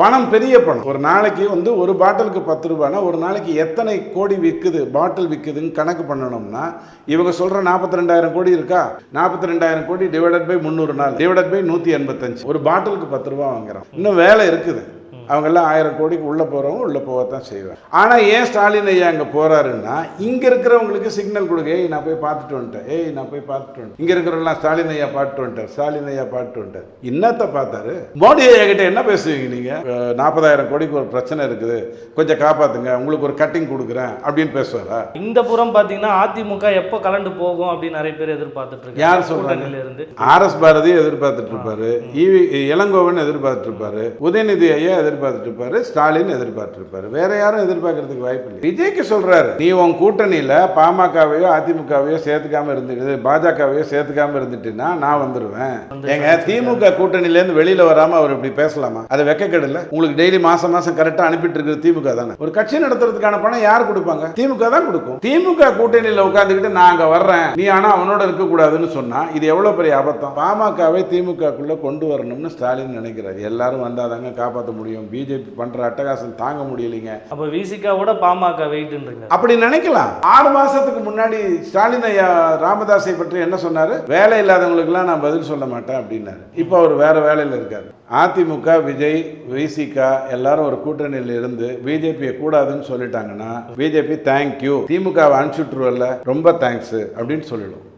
பணம் பெரிய பணம். ஒரு நாளைக்கு வந்து ஒரு பாட்டிலுக்கு பத்து ரூபாய்னா ஒரு நாளைக்கு எத்தனை கோடி விற்குது பாட்டில் விற்குதுன்னு கணக்கு பண்ணணும்னா இவங்க சொல்ற நாற்பத்தி ரெண்டாயிரம் கோடி இருக்கா? நாற்பத்தி ரெண்டாயிரம் கோடி டிவைடட் பை முந்நூறு நாள். டிவைடட் பை நூற்றி எண்பத்தஞ்சு. ஒரு பாட்டிலுக்கு பத்து ரூபா வாங்குறோம். இன்னும் வேலை இருக்குது. அவங்க எல்லாம் ஆயிரம் கோடிக்கு உள்ள போறவங்க உள்ள போகத்தான் செய்வாங்க. ஆனா ஏன் ஸ்டாலின் ஐயா அங்க போறாருன்னா இங்க இருக்கிறவங்களுக்கு சிக்னல் கொடுங்க. ஏய் நான் போய் பார்த்துட்டு வந்துட்டேன். ஏய் நான் போய் பார்த்துட்டு வந்துட்டேன். இங்க இருக்கிறவங்களாம் ஸ்டாலின் ஐயா பாட்டு வந்துட்டார் ஸ்டாலின் ஐயா பாட்டு வந்துட்டார். இன்னத்த பார்த்தாரு? மோடி ஐயா கிட்ட என்ன பேசுவீங்க நீங்க? அஹ், நாற்பதாயிரம் கோடிக்கு ஒரு பிரச்சனை இருக்குது. கொஞ்சம் காப்பாத்துங்க. உங்களுக்கு ஒரு கட்டிங் கொடுக்குறேன் அப்படின்னு பேசுவாரா? இந்த புறம் பாத்தீங்கன்னா அதிமுக எப்போ கலண்டு போகும் அப்படின்னு நிறைய பேர் எதிர்பார்த்துட்டு யார் சொல்றாங்க? இருந்து ஆர் எஸ் பாரதி எதிர்பார்த்துட்டு இருப்பாரு. ஈவி இளங்கோவன் எதிர்பார்த்துட்டு இருப்பாரு. உதயநிதி ஐயா எதிர்பார்த்துட்டு இருப்பாரு ஸ்டாலின் எதிர்பார்த்துட்டு இருப்பாரு வேற யாரும் எதிர்பார்க்கறதுக்கு வாய்ப்பு இல்லை. விஜய்க்கு சொல்றாரு நீ உன் கூட்டணியில பாமகவையோ அதிமுகவையோ சேர்த்துக்காம இருந்துட்டு பாஜகவையோ சேர்த்துக்காம இருந்துட்டுன்னா நான் வந்துருவேன். ஏங்க திமுக கூட்டணியில இருந்து வெளியில வராம அவர் இப்படி பேசலாமா? அதை வெக்கக்கெடல உங்களுக்கு டெய்லி மாசம் மாசம் கரெக்டா அனுப்பிட்டு இருக்கிறது திமுக தானே. ஒரு கட்சி நடத்துறதுக்கான பணம் யார் கொடுப்பாங்க? திமுக தான் கொடுக்கும். திமுக கூட்டணியில உட்காந்துக்கிட்டு நான் அங்க வர்றேன். நீ ஆனா அவனோட இருக்க கூடாதுன்னு சொன்னா இது எவ்வளவு பெரிய அபத்தம்? பாமகவை திமுகக்குள்ள கொண்டு வரணும்னு ஸ்டாலின் நினைக்கிறாரு. எல்லாரும் வந்தாதாங்க காப்பாற்ற முடியும். பிஜேபி பண்ற அட்டகாசம் தாங்க முடியலைங்க. அப்ப விசிகாவோட பாமக வெயிட்ன்றீங்க அப்படி நினைக்கலாம். ஆறு மாசத்துக்கு முன்னாடி ஸ்டாலின் ஐயா ராமதாஸை பற்றி என்ன சொன்னாரு? வேலை இல்லாதவங்களுக்குலாம் நான் பதில் சொல்ல மாட்டேன் அப்படின்னாரு. இப்போ அவர் வேற வேலையில இருக்காரு. அதிமுக விஜய் விசிகா எல்லாரும் ஒரு கூட்டணியில் இருந்து பிஜேபியை கூடாதுன்னு சொல்லிட்டாங்கன்னா பிஜேபி தேங்க்யூ திமுகவை அனுப்பிச்சுட்ருவல்ல ரொம்ப தேங்க்ஸ் அப்படின்னு சொல்லிடும்.